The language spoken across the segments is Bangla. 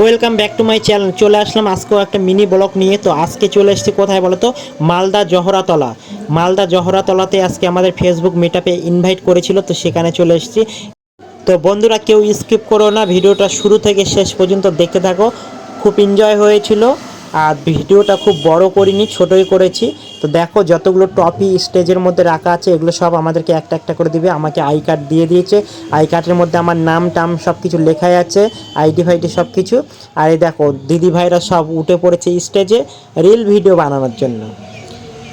Welcome back to my channel চলে আসলাম আজকেও একটা মিনি ব্লক নিয়ে। তো আজকে চলে এসেছি কোথায় বলো তো? মালদা জহরাতলা। মালদা জহরাতলাতে আজকে আমাদের ফেসবুক মিটআপে ইনভাইট করেছিল, তো সেখানে চলে এসেছি। তো বন্ধুরা, কেউ স্কিপ করো না, ভিডিওটা শুরু থেকে শেষ পর্যন্ত দেখতে থাকো। খুব এনজয় হয়েছিল। আর ভিডিওটা খুব বড় করিনি, ছোটই করেছি। তো দেখো যতগুলো টপি স্টেজের মধ্যে রাখা আছে, এগুলো সব আমাদেরকে একটা একটা করে দিবে। আমাকে আই কার্ড দিয়ে দিয়েছে। আই কার্ডের মধ্যে আমার নাম, টাম সব কিছু লেখাই আছে, আইডি ফাইডি সব কিছু আর এই দেখো, দিদি ভাইরা সব উঠে পড়েছে স্টেজে রিল ভিডিও বানানোর জন্য।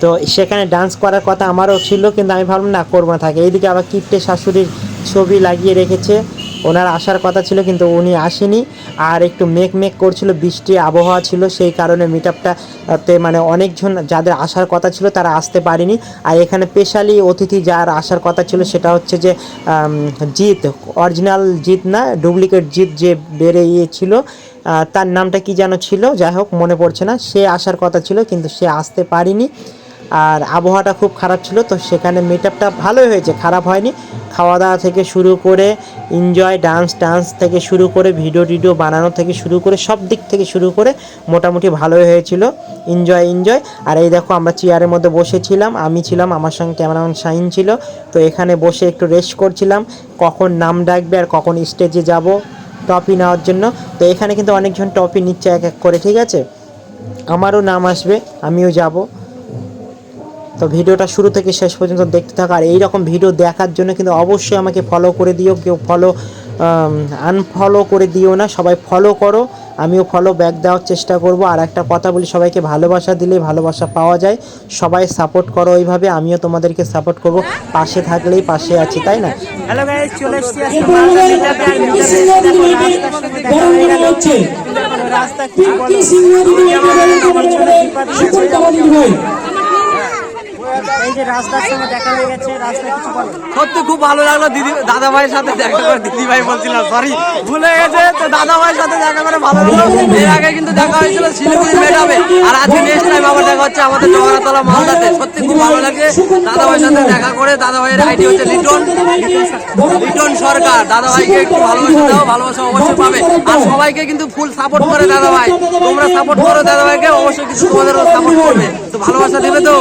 তো সেখানে ডান্স করার কথা আমারও ছিল, কিন্তু আমি ভাবলাম, না, করব না, থাকে। এইদিকে আবার কিপ্টে শাশুড়ির ছবি লাগিয়ে রেখেছে। ওনার আসার কথা ছিল, কিন্তু উনি আসেনি। আর একটু মেঘ মেঘ করছিল, বৃষ্টি, আবহাওয়া ছিল, সেই কারণে মিট তে মানে অনেকজন যাদের আসার কথা ছিল, তারা আসতে পারেনি। আর এখানে স্পেশালি অতিথি যার আসার কথা ছিল, সেটা হচ্ছে যে জিৎ অরিজিনাল জিৎ না ডুপ্লিকেট জিৎ যে বেরিয়েছিল তার নামটা কি যেন ছিল, যাই হোক, মনে পড়ছে না। সে আসার কথা ছিল, কিন্তু সে আসতে পারেনি। আর আবহাওয়াটা খুব খারাপ ছিল, তো সেখানে মিট আপটা ভালোই হয়েছে, খারাপ হয়নি। খাওয়া দাওয়া থেকে শুরু করে এনজয় ডান্স টান্স থেকে শুরু করে ভিডিও টিডিও বানানো থেকে শুরু করে সব দিক থেকে শুরু করে মোটামুটি ভালোই হয়েছিল। এনজয় এনজয় আর এই দেখো, আমরা চেয়ারের মধ্যে বসেছিলাম, আমি ছিলাম, আমার সঙ্গে ক্যামেরাম্যান শাইন ছিল, তো এখানে বসে একটু রেস্ট করছিলাম, কখন নাম ডাকবে আর কখন স্টেজে যাব টপি নেওয়ার জন্য। তো এখানে কিন্তু অনেকজন টপি নিচ্ছে, এক এক করে, ঠিক আছে? আমারও নাম আসবে, আমিও যাব। তো ভিডিওটা শুরু থেকে শেষ পর্যন্ত দেখতে থাকো। আর এইরকম ভিডিও দেখার জন্য কিন্তু অবশ্যই আমাকে ফলো করে দিও। কেউ ফলো আনফলো করে দিও না। সবাই ফলো করো। আমিও ফলো ব্যাক দেওয়ার চেষ্টা করব। আর একটা কথা বলি সবাইকে ভালোবাসা দিলেই ভালোবাসা পাওয়া যায়। সবাই সাপোর্ট করো ওইভাবে আমিও তোমাদেরকে সাপোর্ট করব। পাশে থাকলেই পাশে আছি তাই না? হ্যালো গাইস চলে এসেছি বরণ করা হচ্ছে? রাস্তা সিংহ দিদি বরণ করে সুকুল কাবালি ভাই সত্যি খুব ভালো লাগল দিদি দাদা ভাইয়ের সাথে দেখা করে দিদি ভাই বলছিলাম সরি ভুলে গেছে, তো দাদা ভাইয়ের সাথে দেখা করে ভালো লাগল। এর আগে কিন্তু দেখা হয়েছিল শিলিগুড়ি মেটাবে, আর আজকে নেক্সট টাইম আবার দেখা হচ্ছে আমাদের জগন্নাথতলা মালদাতে। সত্যি খুব ভালো লাগছে দাদা ভাইয়ের সাথে দেখা করে। দাদা ভাইয়ের আইডি হচ্ছে লিটন। লিটন সরকার দাদা ভাইকে একটু ভালোবাসা দাও, ভালোবাসা অবশ্যই পাবে। আর সবাইকে কিন্তু ফুল সাপোর্ট করে দাদা ভাই তোমরা সাপোর্ট করো দাদা ভাইকে অবশ্যই কিছু তোমাদেরও সাপোর্ট করবে। তো ভালোবাসা দেবে তো?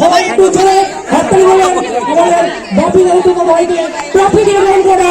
সবাই একটু করা